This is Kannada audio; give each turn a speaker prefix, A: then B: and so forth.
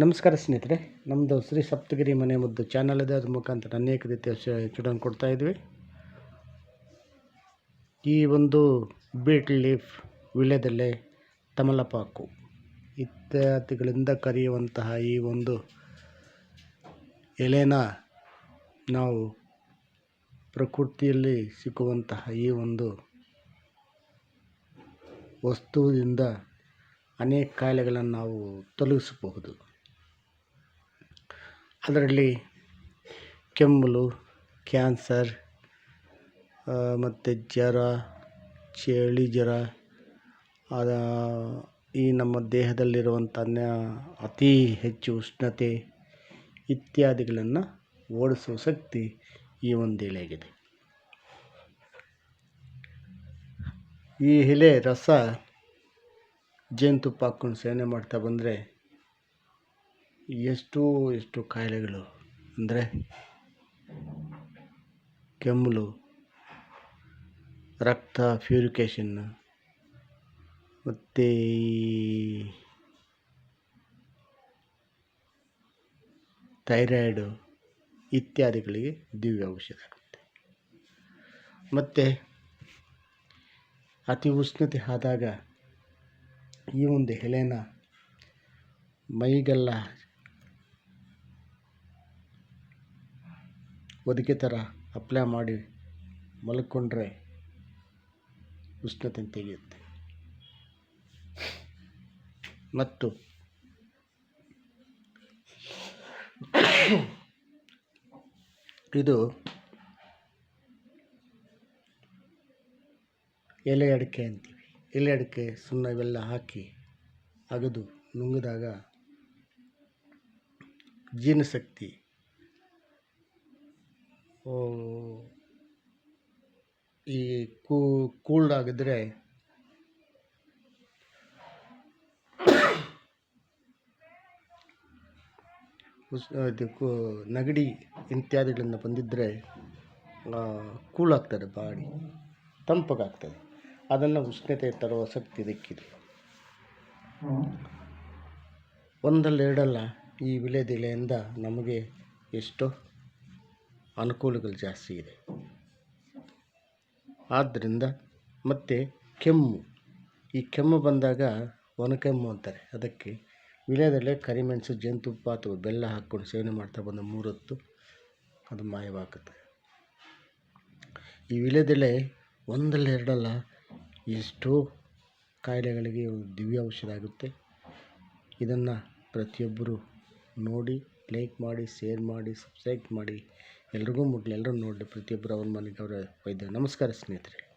A: ನಮಸ್ಕಾರ ಸ್ನೇಹಿತರೆ ನಮ್ಮದು ಶ್ರೀ ಸಪ್ತಗಿರಿ ಮನೆ ಮುದ್ದು ಚಾನಲ್ ಇದೆ, ಅದ್ರ ಮುಖಾಂತರ ಅನೇಕ ರೀತಿಯ ಕೊಡ್ತಾ ಇದ್ವಿ. ಈ ಒಂದು ಬೀಟ್ ಲೀಫ್ ವಿಳ್ಯದೆಲೆ ತಮಲಪಾಕು ಇತ್ಯಾದಿಗಳಿಂದ ಕರೆಯುವಂತಹ ಈ ಒಂದು ಎಲೆನ ನಾವು ಪ್ರಕೃತಿಯಲ್ಲಿ ಸಿಕ್ಕುವಂತಹ ಈ ಒಂದು ವಸ್ತುವಿಂದ ಅನೇಕ ಕಾಯಿಲೆಗಳನ್ನು ನಾವು ತೊಲಗಿಸಬಹುದು. ಅದರಲ್ಲಿ ಕೆಮ್ಮಲು, ಕ್ಯಾನ್ಸರ್ ಮತ್ತು ಜ್ವರ, ಚಳಿ ಜ್ವರ ಅದು ಈ ನಮ್ಮ ದೇಹದಲ್ಲಿರುವಂಥ ಅತಿ ಹೆಚ್ಚು ಉಷ್ಣತೆ ಇತ್ಯಾದಿಗಳನ್ನು ಓಡಿಸುವ ಶಕ್ತಿ ಈ ಒಂದು ಎಲೆಗಿದೆ ಈ ಎಲೆ ರಸ ಜೇನುತುಪ್ಪ ಹಾಕ್ಕೊಂಡು ಸೇವನೆ ಮಾಡ್ತಾ ಬಂದರೆ ಎಷ್ಟೋ ಎಷ್ಟು ಕಾಯಿಲೆಗಳು, ಅಂದರೆ ಕೆಮ್ಮಲು, ರಕ್ತ ಫ್ಯೂರಿಕೇಷನ್ನು ಮತ್ತು ಥೈರಾಯ್ಡು ಇತ್ಯಾದಿಗಳಿಗೆ ದಿವ್ಯ ಔಷಧ ಆಗುತ್ತೆ. ಮತ್ತು ಅತಿ ಉಷ್ಣತೆ ಆದಾಗ ಈ ಒಂದು ಎಲೆನ ಮೈಗೆಲ್ಲ ಹೊದಿಕೆ ಥರ ಅಪ್ಲೈ ಮಾಡಿ ಮಲ್ಕೊಂಡ್ರೆ ಉಷ್ಣತೆ ತೆಗೆಯುತ್ತೆ. ಮತ್ತು ಇದು ಎಲೆ ಅಡಿಕೆ ಅಂತೀವಿ. ಎಲೆ ಅಡಿಕೆ ಸುಣ್ಣ ಇವೆಲ್ಲ ಹಾಕಿ ಅಗದು ನುಂಗಿದಾಗ ಜೀರ್ಣಶಕ್ತಿ ಈ ಕೂಲ್ಡ್ ಆಗಿದ್ರೆ ನೆಗಡಿ ಇತ್ಯಾದಿಗಳಿಂದ ಬಂದಿದ್ದರೆ ಕೂಲ್ ಆಗ್ತದೆ ಬಾಡಿ ತಂಪಗಾಗ್ತದೆ ಅದನ್ನು ಉಷ್ಣತೆ ತರುವ ಶಕ್ತಿ ಇದಕ್ಕಿದೆ. ಒಂದಲ್ಲ ಎರಡಲ್ಲ ಈ ವಿಳೆದೆಲೆಯಿಂದ ನಮಗೆ ಎಷ್ಟೋ ಅನುಕೂಲಗಳು ಜಾಸ್ತಿ ಇದೆ. ಆದ್ದರಿಂದ ಮತ್ತು ಕೆಮ್ಮು. ಈ ಕೆಮ್ಮು ಬಂದಾಗ ಒಣಕೆಮ್ಮು ಅಂತಾರೆ. ಅದಕ್ಕೆ ವಿಳ್ಯದೆಲೆ, ಕರಿಮೆಣಸು, ಜೇನುತುಪ್ಪ ಅಥವಾ ಬೆಲ್ಲ ಹಾಕ್ಕೊಂಡು ಸೇವನೆ ಮಾಡ್ತಾ ಬಂದ ಮೂರೊತ್ತು ಅದು ಮಾಯವಾಗುತ್ತೆ. ಈ ವಿಳ್ಯದೆಲೆ ಒಂದಲ್ಲ ಎರಡಲ್ಲ ಎಷ್ಟೋ ಕಾಯಿಲೆಗಳಿಗೆ ದಿವ್ಯ ಔಷಧ ಆಗುತ್ತೆ. ಇದನ್ನು ಪ್ರತಿಯೊಬ್ಬರು ನೋಡಿ, ಲೈಕ್ ಮಾಡಿ, ಶೇರ್ ಮಾಡಿ, ಸಬ್ಸ್ಕ್ರೈಬ್ ಮಾಡಿ. ಎಲ್ರಿಗೂ ಮುಟ್ಲಿ. ಎಲ್ಲರೂ ನೋಡಲಿ ಪ್ರತಿಯೊಬ್ಬರು ಅವ್ರ ಮನೆಗೆ ಅವರೇ ವೈದ್ಯ. ನಮಸ್ಕಾರ ಸ್ನೇಹಿತರೆ.